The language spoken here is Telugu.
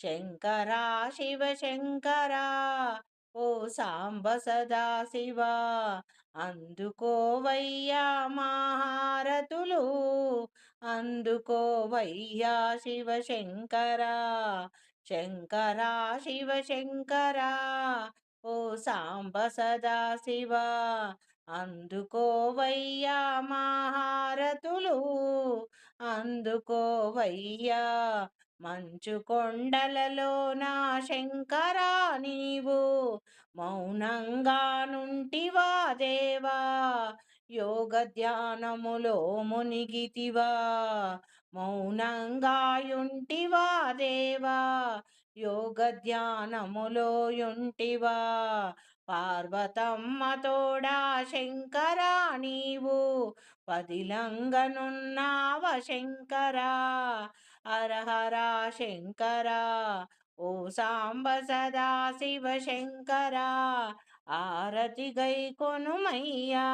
శంకరా శివ శంకరా ఓ సాంబ సదా శివ. అందుకోవయ్యా మాహారతులు అందుకోవయ్యా శివ శంకరా. శంకరా శివ శంకరా ఓ సాంబ సదా శివ. అందుకోవయ్యా మాహారతులు అందుకోవయ్యా మంచు కొండలలో నా శంకరా నీవు మౌనంగా నుంటివా దేవా? యోగ ధ్యానములో మునిగితివా? మౌనంగాయుంటివా దేవా? యోగ ధ్యానములో యుంటివా? పార్వతమ్మ తోడా శంకరా నీవు పదిలంగనున్నావ శంకరా? హర హర శంకర ఓ సాంబ సదా శివ శంకర ఆరతి గై కొనుమయ్యా